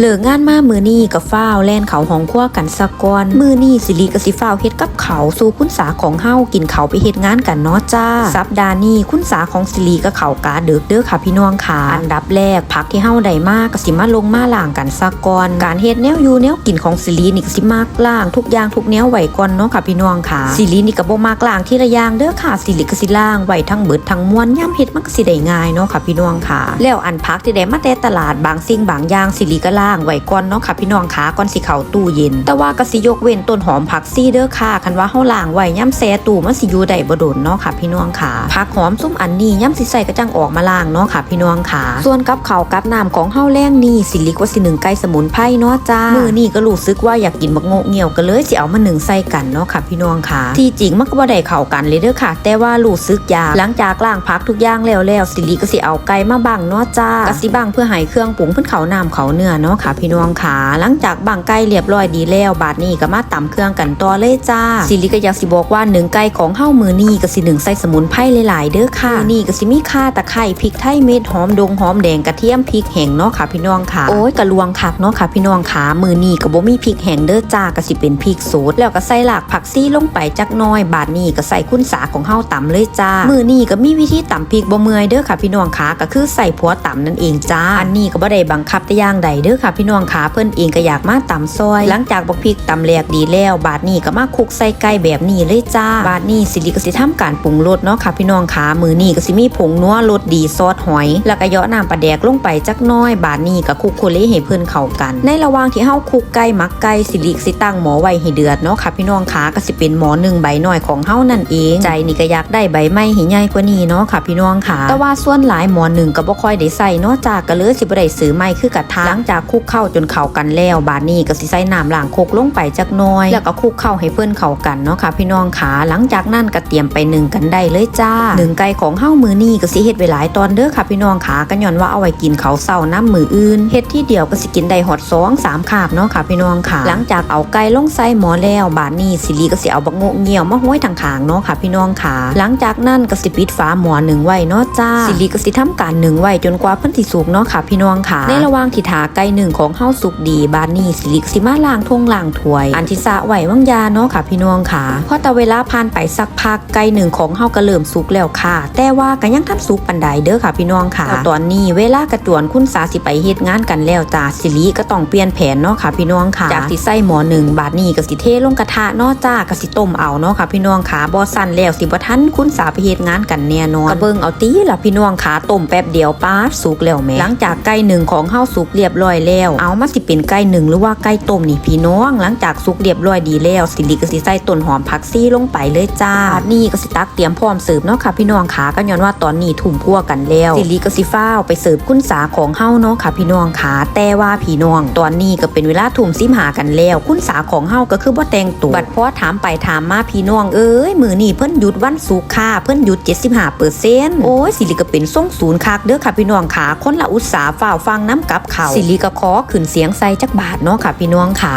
เลิกงานมามือนี่กับฟ้าวแล่นเขาห้องครัวกันสักก่อนมือนี่สิริกับสิฟ้าวเฮ็ดกับเขาสู่คุณสาของเฮากินเขาไปเฮ็ดงานกันเนาะจ้า สัปดาห์นี้คุณสาของสิริกับเขากาเดึกเด้อค่ะพี่น้องค่ะ อันดับแรกผักที่เฮาได้มากก็สิมาลงมาล้างกันสักก่อนการเฮ็ดแนวอยู่แนวกินของสิรินี่ก็สิมากล้างทุกอย่างทุกแนวไหวก่อนเนาะค่ะพี่น้องค่ะสิรินี่ก็บ่มากล้างทีละอย่างเด้อค่ะสิริก็สิล้างไหวทั้งเบิดทั้งมวลย่ำเฮ็ดมันก็สิได้ง่ายเนาะค่ะพี่น้องค่ะ แล้วอันพักที่ได้มาแต่ตลาดบางสิ่งบางอย่างสิริก็ล้างางไว้ก่อนเนาะค่ะพี่น้องค่ะก่อนสิเข้าตู้เย็น แต่ว่าก็สิยกเว้นต้นหอมผักซี่เด้อค่ะคันว่าเฮาล้างไว้ย่ำแซ่ตู้มันสิอยู่ได้บ่โดนเนาะค่ะพี่น้องค่ะผักหอมซุ่มอันนี้ย่ำสิใส่ก็จังออกมาล้างเนาะค่ะพี่น้องค่ะส่วนกับข้าวกับน้ำของเฮาแรงนี่สิริกว่าสิหนึ่งไก่สมุนไพรเนาะจ้ามื้อนี้ก็รู้สึกว่าอยากกินบักโงกเงี่ยวก็เลยสิเอามาหนึ่งใส่กันเนาะค่ะพี่น้องค่ะที่จริงมันก็บ่ได้เข้ากันเลยเด้อค่ะ แต่ว่ารู้สึกอยากหลังจากล้างผักทุกอย่างแล้วแล้วสิริก็สิเอาไก่มาบังเนาะจ้าก็สิบังเพื่อให้เครื่องปรุงเพิ่นเขาน้ำเขาเนื้อเนาะค่ะพี่น้องค่ะหลังจากบังไก่เรียบร้อยดีแล้วบาดนี้ก็มาตำเครื่องกันต่อเลยจ้าสิริก็อยากสิบอกว่าหนึ่งไก่ของเฮามือนี้ก็สิหนึ่งใส่สมุนไพรหลายๆเด้อค่ะมือนี่ก็สิมีข่าตะไคร้พริกไทยเม็ดหอมดงหอมแดงกระเทียมพริกแห้งเนาะค่ะพี่น้องค่ะโอ้ยกระลวงคักเนาะค่ะพี่น้องค่ะมือนี้ก็บ่มีพริกแห้งเด้อจ้าก็สิเป็นพริกสดแล้วก็ใส่หลากผักซี่ลงไปจักน้อย บาดนี้ก็ใส่คุณสาของเฮาตำเลยจ้ามือนี้ก็มีวิธีตำพริกบ่เมื่อยเด้อค่ะพี่น้องค่ะก็คือใส่ผัวตำนั่นเองจ้าอันนี้ก็บ่ได้บังคับแต่ย่างใดเด้อค่ะพี่น้องค่ะเพิ่นเองก็อยากมาตำซอย หลังจากบักพริกตำแหลกดีแล้ว บาดนี้ก็มาคุกใส่ไก่แบบนี้เลยจ้า บาดนี้สิริก็สิทำการปรุงรสเนาะค่ะพี่น้องค่ะมือนี้ก็สิมีผงนัวรสดีซอสหอย แล้วก็เยาะน้ำปลาแดกลงไปจักน้อย บาดนี้ก็คุกโคเลให้เพิ่นเข้ากัน ในระหว่างที่เฮาคุกไก่มักไก่สิริสิตั้งหมอไว้ให้เดือดเนาะค่ะพี่น้องค่ะก็สิเป็นหมอหนึ่งใบหน้อยของเฮานั่นเอง ใจนี่ก็อยากได้ใบไม้ให้ใหญ่กว่านี้เนาะค่ะพี่น้องค่ะแต่ว่าส่วนหลายหมอหนึ่งก็บ่ค่อยได้ใส่เนาะจากก็เลยสิบ่ได้ซื้อไม้คือกระทะหลังจากคลุกเข้าจนเข้ากันแล้วบาดนี้ก็สิใส่น้ำล้างโคกลงไปจักน้อย แล้วก็คลุกเข้าให้เพิ่อนเข้ากันเนาะค่ะพี่น้องค่ะหลังจากนั้นก็เตรียมไปหนึ่งกันได้เลยจ้าหนึ่งไก่ของเฮามือนี้ก็สิเฮ็ดไว้หลายตอนเด้อค่ะพี่น้องค่ะก็ย้อนว่าเอาไว้กินเขาวเช้าน้ำมืออื่นเฮ็ดที่เดียวก็สิกินได้ฮอดสองสามคาบเนาะค่ะพี่น้องค่ะหลังจากเอาไก่ลงใส่หมอแล้ว บาดนี้สิลีก็สิเอาบักโงกเงี่ยวมาห้อยทางขางเนาะค่ะพี่น้องค่ะหลังจากนั้นก็สิปิดฝาหมอหนึ่งไว้เนาะจ้าสิลีก็สิทำการหนึ่งไว้จนกว่าเพิ่นสิสุกเนาะค่ะพี่น้องค่ะในระหว่างที่ถาไก่หนึ่งของเฮาสุกดีบาดนี้สิลีก็สิมาล้างทงล้างถวย อันที่สะไหวว่างยาเนาะค่ะพี่น้องค่ะพอแต่เวลาผ่านไปสักพักไก่หนึ่งของเฮาก็เริ่มสุกแล้วค่ะ แต่ว่าก็ยังทันสุกปันใดเด้อค่ะพี่น้องค่ะแล้วตอนนี้เวลากระจวนคุณสาสิไปเฮ็ดงานกันแล้วจ้าสิลีก็ต้องเปลี่ยนแผนเนาะค่ะพี่น้องค่ะ จากที่ใส่หมอหนึ่งบาดนี้ก็สิเทลงกระทะเนาะจ้าก็สิต้มเอาเนาะค่ะพี่น้องค่ะบ่สั่นแล้วสิบทันคุณสาไปเฮ็ดงานกันแน่นอนก็เบิงเอาตีล่ะพี่น้องค่ะต้มแป๊บเดียวป๊าสุกแล้วแม่หลังจากไก่หนึ่งของเฮาสุกเรียบร้อยแล้ว เอามาสิเป็นไก่หนึ่งหรือว่าไก่ต้มนี่พี่น้อง หลังจากสุกเรียบร้อยดีแล้ว สิริก็สิใส่ต้นหอมผักซี่ลงไปเลยจ้า นี้ก็สิตักเตรียมพร้อมเสิร์ฟเนาะค่ะพี่น้องค่ะก็ย้อนว่าตอนนี้ทุ่มพัวกันแล้วสิริก็สิฟ้าวไปเสิร์ฟคุณสาของเฮาเนาะค่ะพี่น้องค่ะแต่ว่าพี่น้อง ตอนนี้ก็เป็นเวลาทุ่มซิมหากันแล้ว คุณสาของเฮาก็คือบ่แต่งตัวบัดพอถามไปถามมาพี่น้องเอ้ยมือนี่เพิ่นหยุดวันศุกค่ะเพิ่นหยุด 75เปอร์เซ็นต์โอ้ยสิริก็เป็นส่งศูนย์คักเด้อค่ะพี่น้องค่ะคนละอุตสาห์ฝ่าฟังน้ำกับเขาสิริก็ขอขึ้นเสียงใส่จักบาทเนาะค่ะพี่น้องค่ะ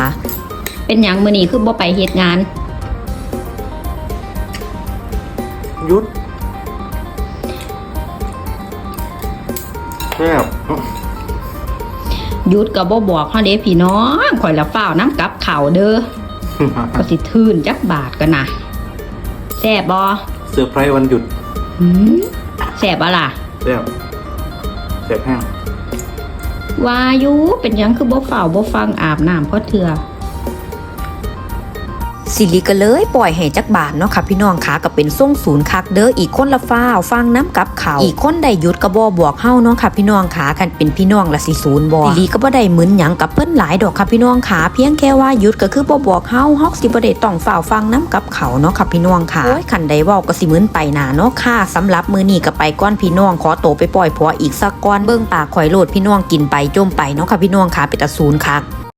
เป็นหยังมื้อนี้คือบ่ไปเฮ็ดงานหยุดแซ่บหยุดก็บ่บอกเฮาเด้พี่น้องข่อยละฟ้าวน้ำกับข้าวเด้อ ก็สิทื่นจักบาทกันนะแซ่บบ่เซอร์ไพรส์วันหยุดหืมแซ่บอะล่ะแซ่บแซ่บแห้ง ว่ายูเป็นยังคือบ่เฝ้าวบ่ฟังอาบน้ำเพราะเถื่อ สิริก็เลยปล่อยให้จักบาทเนาะค่ะพี่น้องค่ะก็เป็นส่งศูนย์คักเด้ออีกคนละฟ้าวฟังน้ำกับเขาอีกคนได้หยุดก็บ่บอกเฮ้าเนาะค่ะพี่น้องค่ะกันเป็นพี่น้องละสิศูนย์บ่สิริก็บ่ได้เหมึนหยังกับเพิ่นหลายดอกค่ะพี่น้องค่ะเพียงแค่ว่าหยุดก็คือบ่บอกเฮ้าเฮาสิบ่ได้ต้องฝ้าวฟังน้ำกับเขาเนาะค่ะพี่น้องค่ะโอ้ยคันใดเว้าก็สิเหมึนไปหนาเนาะค่ะสำหรับมือนี้ก็ไปก้อนพี่น้องขอโตไปปล่อยผัวอีกสักก้อนเบิ่งปากข่อยโลดพี่น้องกินไปจมไปเนาะค่ะพี่น้องค่ะเป็นตาศูนย์คัก